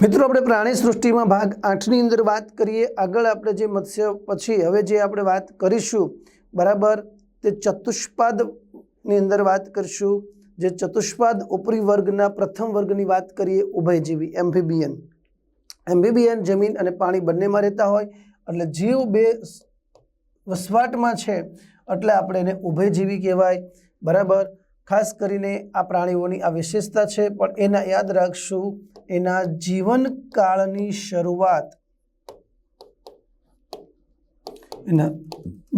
મિત્રો, આપણે પ્રાણી સૃષ્ટિમાં ભાગ આઠની અંદર વાત કરીએ. આગળ આપણે જે મત્સ્ય પછી હવે જે આપણે વાત કરીશું, બરાબર, તે ચતુષ્પાદની અંદર વાત કરીશું. જે ચતુષ્પાદ ઉપરી વર્ગના પ્રથમ વર્ગની વાત કરીએ, ઉભયજીવી, એમ્ફીબિયન. એમ્ફીબિયન જમીન અને પાણી બંનેમાં રહેતા હોય, એટલે જીવ બે વસવાટમાં છે, એટલે આપણે એને ઉભયજીવી કહેવાય. બરાબર? ખાસ કરીને આ પ્રાણીઓની આ વિશેષતા છે, પણ એના યાદ રાખશું એના જીવનકાળની શરૂઆત. એના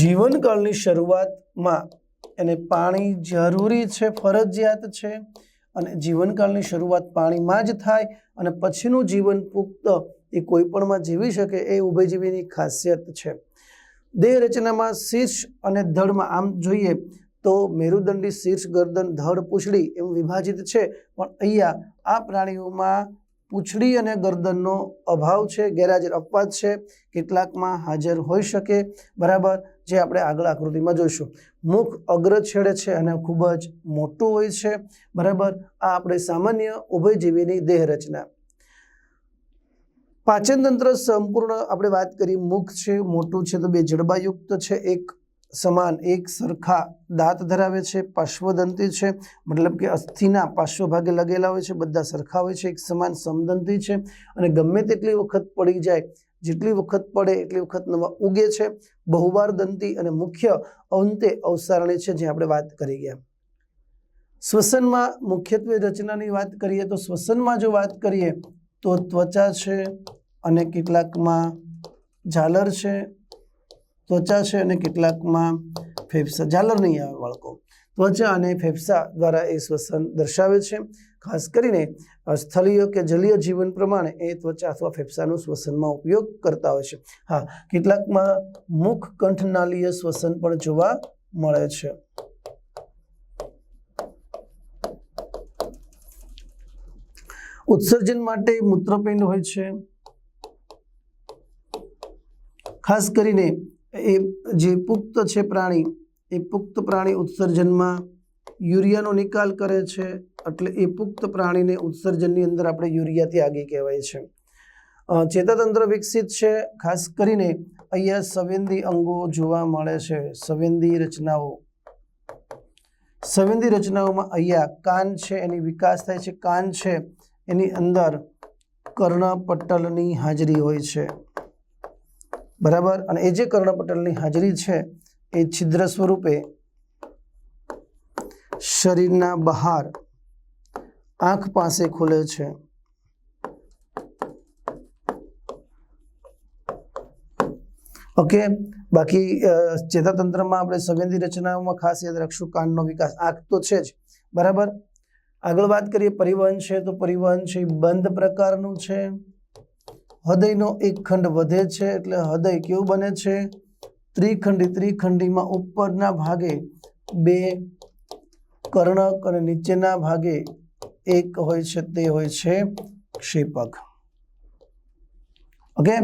જીવનકાળની શરૂઆતમાં એને પાણી જરૂરી છે, ફરજિયાત છે, અને જીવનકાળની શરૂઆત પાણીમાં જ થાય અને પછીનું જીવન પુખ્ત એ કોઈપણમાં જીવી શકે એ ઉભયજીવીની ખાસિયત છે. દેહ રચનામાં શીર્ષ અને ધડમાં આમ જોઈએ તો મેરુદંડી શીર્ષ ગરદન ધડ પૂંછડી એમ વિભાજિત છે. પણ અહીંયા આ પ્રાણીઓમાં પૂંછડી અને ગરદનનો અભાવ છે, ગેરહાજર અપવાદ છે, કેટલાકમાં હાજર હોઈ શકે. બરાબર? જે આપણે આગળ આકૃતિમાં જોઈશું. મુખ અગ્ર છેડે છે અને ખૂબ જ મોટું હોય છે. બરાબર? આ આપણે સામાન્ય ઉભયજીવીની દેહ રચના પાચન તંત્ર સંપૂર્ણ આપણે વાત કરી મુખ છે, મોટું છે, તો બે જડબાયુક્ત છે, એક સમાન એક સરખા દાંત ધરાવે છે, પાર્શ્વદંતી છે, મતલબ કે અસ્થિના પાર્શ્વ ભાગે લગેલા હોય છે, બધા સરખા હોય છે, એક સમાન સમદંતી છે અને ગમે તેટલી વખત પડી જાય, જેટલી વખત પડે એટલી વખત નવા ઉગે છે, બહુવાર દંતી અને મુખ્ય અંતે અવસારણી છે, જે આપણે વાત કરી ગયા. શ્વસનમાં મુખ્યત્વે રચનાની વાત કરીએ તો શ્વસનમાં જો વાત કરીએ તો ત્વચા છે અને કેટલાકમાં ઝાલર છે ત્વચા છે અને કેટલાકમાં ફેફસા, ઝાલર નહીં આવે બાળકો. ત્વચા અને ફેફસા દ્વારા એ શ્વસન દર્શાવે છે. ખાસ કરીને સ્થળીય કે જલીય જીવન પ્રમાણે એ ત્વચા અથવા ફેફસાનું શ્વસનમાં ઉપયોગ કરતા હોય છે. હા, કેટલાકમાં મુખ કંઠનાલીય શ્વસન પણ જોવા મળે છે. ઉત્સર્જન માટે મૂત્રપિંડ હોય છે. ખાસ કરીને એ જે પુખ્ત છે પ્રાણી, એ પુખ્ત પ્રાણી ઉત્સર્જનમાં યુરિયાનો નિકાલ કરે છે, એટલે એ પુખ્ત પ્રાણીને ઉત્સર્જનની અંદર આપણે યુરિયાથી આગે કહેવાય છે. ચેતાતંત્ર વિકસિત છે, ખાસ કરીને અહીંયા સંવેદી અંગો જોવા મળે છે, સંવેદી રચનાઓ. સંવેદી રચનાઓમાં અહીંયા કાન છે, એની વિકાસ થાય છે, કાન છે, એની અંદર કર્ણપટલની હાજરી હોય છે. બરાબર? અને એ જે કર્ણપટલની હાજરી છે, એ છિદ્ર સ્વરૂપે શરીરના બહાર આંખ પાસે ખુલે છે. ઓકે? બાકી ચેતાતંત્રમાં આપણે સંવેદી રચનાઓમાં ખાસ યાદ રાખશું. કાનનો વિકાસ. આંખ તો છે જ. બરાબર? આગળ વાત કરીએ. પરિવહન છે તો પરિવહન છે બંધ પ્રકારનું છે. હૃદયનો એક ખંડ વધે છે એટલે હૃદય કેવું બને છે? ત્રિખંડી ત્રિખંડીમાં ઉપરના ભાગે બે કર્ણક અને નીચેના ભાગે એક હોય છે, તે હોય છે ક્ષેપક. ઓકે?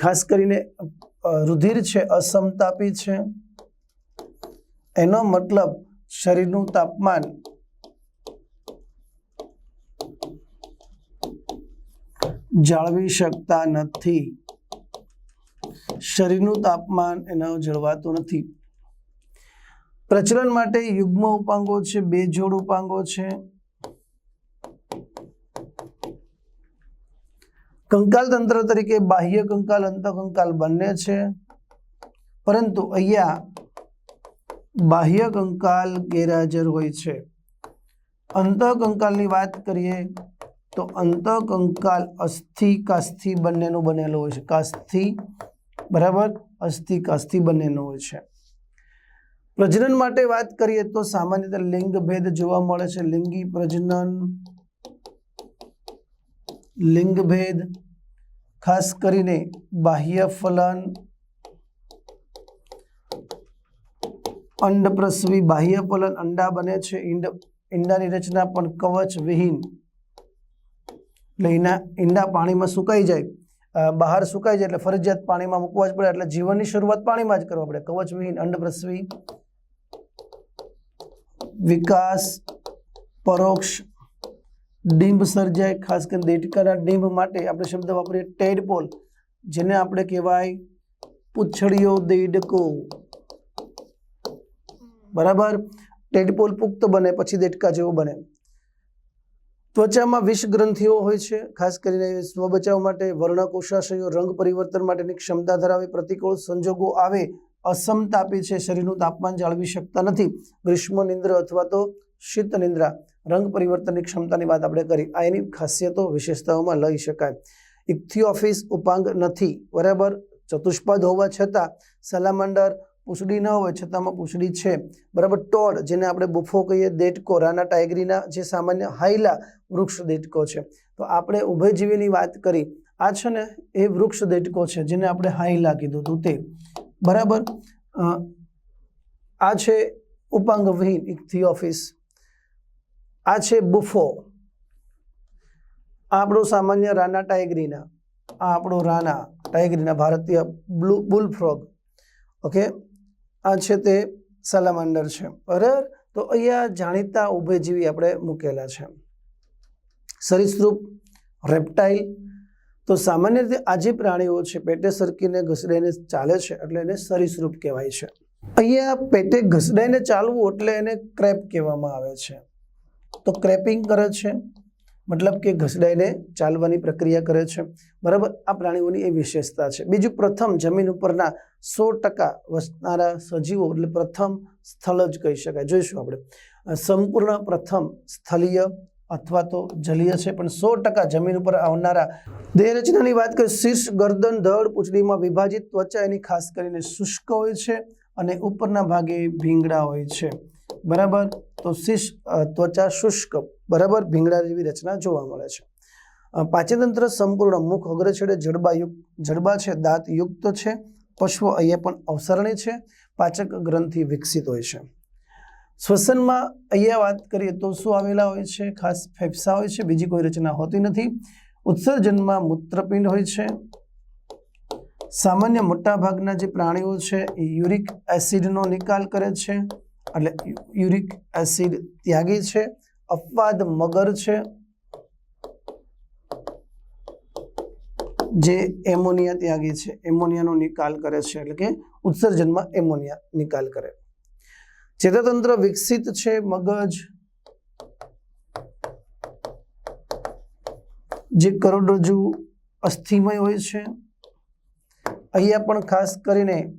ખાસ કરીને રુધિર છે, અસમતાપી છે. એનો મતલબ શરીરનું તાપમાન જાળવી શકતા નથી. શરીરનું તાપમાન એના જળવાતું નથી. પ્રચલન માટે યુગ્મ ઉપાંગો છે બે જોડ ઉપાંગો છે. કંકાલ તંત્ર તરીકે બાહ્ય કંકાલ, અંતઃકંકાલ બંને છે. પરંતુ અહીંયા બાહ્ય કંકાલ ગેરહાજર હોય છે. અંતઃકંકાલની વાત કરીએ તો અંતકંકાલ અસ્થિ કાસ્થિ બંનેનું બનેલું હોય છે. કાસ્થિ, બરાબર? અસ્થિ કાસ્થિ બંનેનું હોય છે. પ્રજનન માટે વાત કરીએ તો સામાન્ય રીતે લિંગ ભેદ જોવા મળે છે. લિંગી પ્રજનન, લિંગ ભેદ, ખાસ કરીને બાહ્ય ફલન અંડ પ્રસવી બાહ્ય ફલન અંડા બને છે. ઈંડ ઈંડાની રચના પણ કવચ વિહીન એટલે ઈના ઈંડા પાણીમાં સુકાઈ જાય. બહાર સુકાઈ જાય એટલે ફરજિયાત પાણીમાં મૂકવા જ પડે. એટલે જીવનની શરૂઆત પાણીમાં જ કરવા પડે. કવચવિહીન અંડપ્રસવી અંડ પ્રસવી વિકાસ પરોક્ષ ડીંબ સર્જાય ખાસ કરીને દેડકાના ડીંબ માટે આપણે શબ્દ વાપરીએ ટેડપોલ જેને આપણે કહેવાય પૂંછડીયો દેડકો. બરાબર? ટેડપોલ પુખ્ત બને પછી દેડકા જેવો બને. ત્વચામાં વિષ ગ્રંથિઓ હોય છે, ખાસ કરીને સ્વ બચાવ માટે વર્ણકોષાશયો, રંગ પરિવર્તન માટેની ક્ષમતા ધરાવે, પ્રતિકૂળ સંજોગો આવે અસમતાપી છે, શરીરનું તાપમાન જાળવી શકતા નથી, ગ્રીષ્મ નિંદ્ર અથવા તો શીત નિંદ્રા, રંગ પરિવર્તનની ક્ષમતાની વાત આપણે કરી, આ એની ખાસિયતો વિશેષતાઓમાં લઈ શકાય. ઇથિયોફિસ ઉપાંગ નથી, બરાબર? ચતુષ્પદ હોવા છતાં, સલામંડર પૂંછડી ન હોય, છતાંમાં પૂંછડી છે. બરાબર, ટોડ, જેને આપણે બુફો કહીએ દેટકો રાના ટાઈગરીના જે સામાન્ય હાઈલા વૃક્ષ દેટકો છે. તો આપણે ઉભયજીવીની વાત કરી. આ છે ને એ વૃક્ષ દેટકો છે, જેને આપણે હાઈલા કીધું હતું તે. બરાબર આ છે ઉપાંગવિહીન વિહીન ઓફિસ. આ છે બુફો. આ આપણો સામાન્ય રાના ટાઈગરીના. આ આપણો રાના ટાઈગરીના, ભારતીય બ્લુ બુલ ફ્રોગ ઓકે? આ છે તે સલામાન્ડર છે. બરાબર? તો અહીંયા જાણીતા ઉભયજીવી આપણે મૂકેલા છે. સરીસૃપ, રેપ્ટાઇલ. તો સામાન્ય રીતે આ જે પ્રાણીઓ છે, પેટે સરકીને ઘસડાઈને ચાલે છે, એટલે એને સરીસૃપ કહેવાય છે. અહીંયા પેટે ઘસડાઈને ચાલવું એટલે એને ક્રેપ કહેવામાં આવે છે. તો ક્રેપિંગ કરે છે. મતલબ કે ઘસડાઈને ચાલવાની પ્રક્રિયા કરે છે. બરાબર? આ પ્રાણીઓની એ વિશેષતા છે. બીજું પ્રથમ જમીન ઉપરના સો ટકા વસનારા સજીવો એટલે પ્રથમ સ્થળ જ કહી શકાય. જોઈશું આપણે. સંપૂર્ણ પ્રથમ સ્થલીય અથવા તો જલીય છે, પણ સો ટકા જમીન ઉપર આવનારા દેહરચનાની વાત કરીએ, શીર્ષ ગરદન ધડ પૂંછડીમાં વિભાજિત ત્વચા એની ખાસ કરીને શુષ્ક હોય છે અને ઉપરના ભાગે ભીંગડા હોય છે. બરાબર? તો શીર્ષ ત્વચા શુષ્ક. બરાબર? ભીંગડા જેવી રચના જોવા મળે છે. પાચનતંત્ર સંપૂર્ણ મુખ અગ્રછેડે જડબાયુક્ત, જડબા છે દાંત યુક્ત છે. પશ્વ અહીંયા પણ અવસરણી છે. પાચક ગ્રંથિ વિકસિત હોય છે. શ્વસનમાં અહીંયા વાત કરીએ તો શું આવેલા હોય છે? ખાસ ફેફસા હોય છે. બીજી કોઈ રચના હોતી નથી. ઉત્સર્જનમાં મૂત્રપિંડ હોય છે. સામાન્ય મોટા ભાગના જે પ્રાણીઓ છે એ યુરિક એસિડનો નિકાલ કરે છે. એટલે યુરિક એસિડ ત્યાગી છે. અપવાદ મગર છે, જે એમોનિયા ત્યાગી છે. એમોનિયાનો નિકાલ કરે છે, એટલે કે ઉત્સર્જનમાં એમોનિયા નિકાલ કરે. ચેતાતંત્ર વિકસિત છે, મગજ. જે કરોડરજ્જુ અસ્થિમય હોય છે. અહીંયા પણ ખાસ કરીને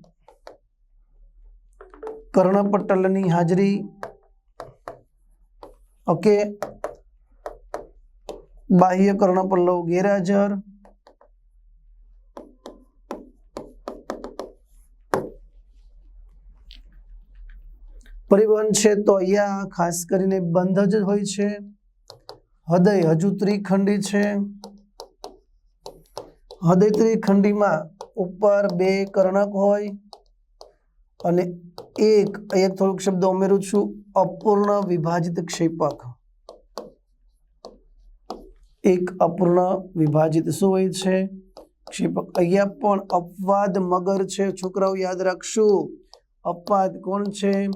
કર્ણપટલની હાજરી ઓકે. બાહ્ય કર્ણપલ્લવ ગેરહાજર. પરિવહન છે તો અહીંયા ખાસ કરીને બંધ જ હોય છે. હૃદય હજુ ત્રિખંડી છે. હૃદય ત્રિખંડીમાં ઉપર બે કર્ણક હોય. અને એક અહીંયા થોડોક શબ્દ ઉમેરું છું. અપૂર્ણ વિભાજિત ક્ષેપક. એક અપૂર્ણ વિભાજિત શું હોય છે? ક્ષેપક અહીંયા પણ અપવાદ મગર છે. છોકરાઓ યાદ રાખશું. અપવાદ કોણ છે?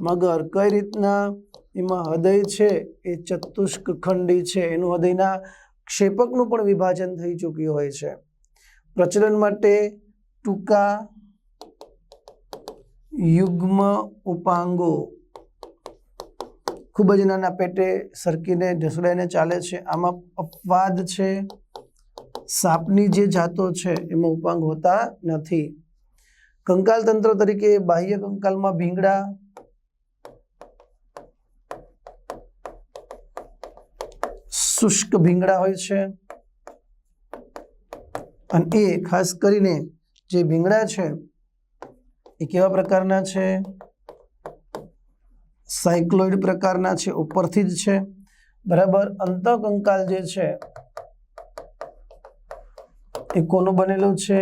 મગર. કઈ રીતના? એમાં હૃદય છે. એ ચતુષ્ક ખંડી છે. એનું હૃદયના ક્ષેપકનું પણ વિભાજન થઈ ચૂક્યું હોય છે. પ્રચલન માટે ટૂંકા યુગ્મ ઉપાંગો ખૂબ જ નાના પેટે સરકીને ઢસડાઈને ચાલે છે. આમાં અપવાદ છે. સાપની જે જાતો છે એમાં ઉપાંગ હોતા નથી. કંકાલ તંત્ર તરીકે બાહ્ય કંકાલમાં ભીંગડા શુષ્ક ભીંગડા હોય છે. અને એ ખાસ કરીને જે ભીંગડા છે એ કેવા પ્રકારના છે? સાયક્લોઇડ પ્રકારના છે, ઉપરથી જ છે. બરાબર, અંતકંકાલ જે છે, એ કોનું બનેલું છે?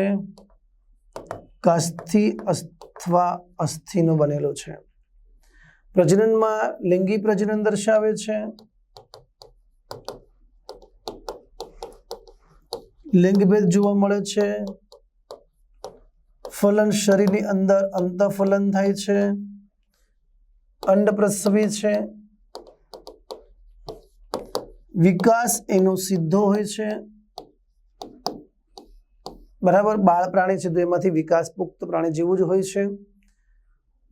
કાસ્થિ અથવા અસ્થિનું બનેલું છે. પ્રજનનમાં લિંગી પ્રજનન દર્શાવે છે. લિંગભેદ જોવા મળે છે. ફલન શરીરની અંદર અંતઃફલન થાય છે. અંડ પ્રસવી છે. વિકાસ એનો સીધો હોય છે. બરાબર? બાળ પ્રાણી છે તો એમાંથી વિકાસ પુખ્ત પ્રાણી જેવું જ હોય છે.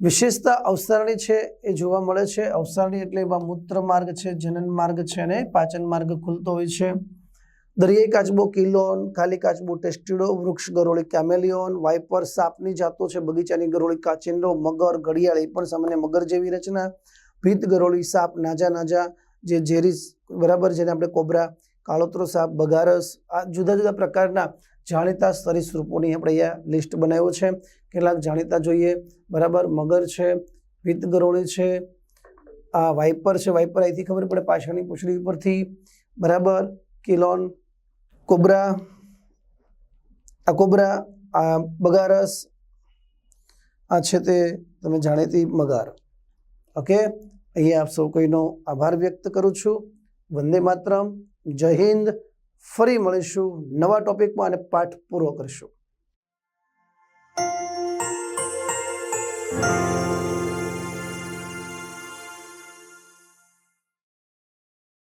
વિશેષતા અવસારણી છે એ જોવા મળે છે. અવસારણી એટલે એમાં મૂત્ર માર્ગ છે, જનન માર્ગ છે અને પાચન માર્ગ ખુલતો હોય છે. દરિયાઈ કાચબો કિલોન, ખાલી કાચબો ટેસ્ટિડો, વૃક્ષ ગરોળી કેમેલિયોન, વાઇપર સાપની જાતો છે, બગીચાની ગરોળી કાચિંડો, મગર, ઘડિયાળ, એ પણ સામાન્ય મગર જેવી રચના. ભીત ગરોળી સાપ નાજા નાજા, જે ઝેરી બરાબર, જેને આપણે કોબરા, કાળોતરો સાપ, બગારસ, આ જુદા જુદા પ્રકારના જાણીતા સરીસૃપોની આપણે અહીંયા લિસ્ટ બનાવ્યો છે. કેટલાક જાણીતા જોઈએ. બરાબર, મગર છે, ભીત ગરોળી છે, આ વાઇપર છે, વાઇપર અહીંથી ખબર પડે પાછળની પૂછડી ઉપરથી. બરાબર, કિલોન કોબરા, આ કોબરા, આ બગારસ, આ છે તે તમે જાણીતી મગાર. ઓકે? અહીંયા આપ સૌ કોઈનો આભાર વ્યક્ત કરું છું. વંદે માતરમ. જય હિન્દ. ફરી મળીશું નવા ટોપિકમાં અને પાઠ પૂરો કરશું.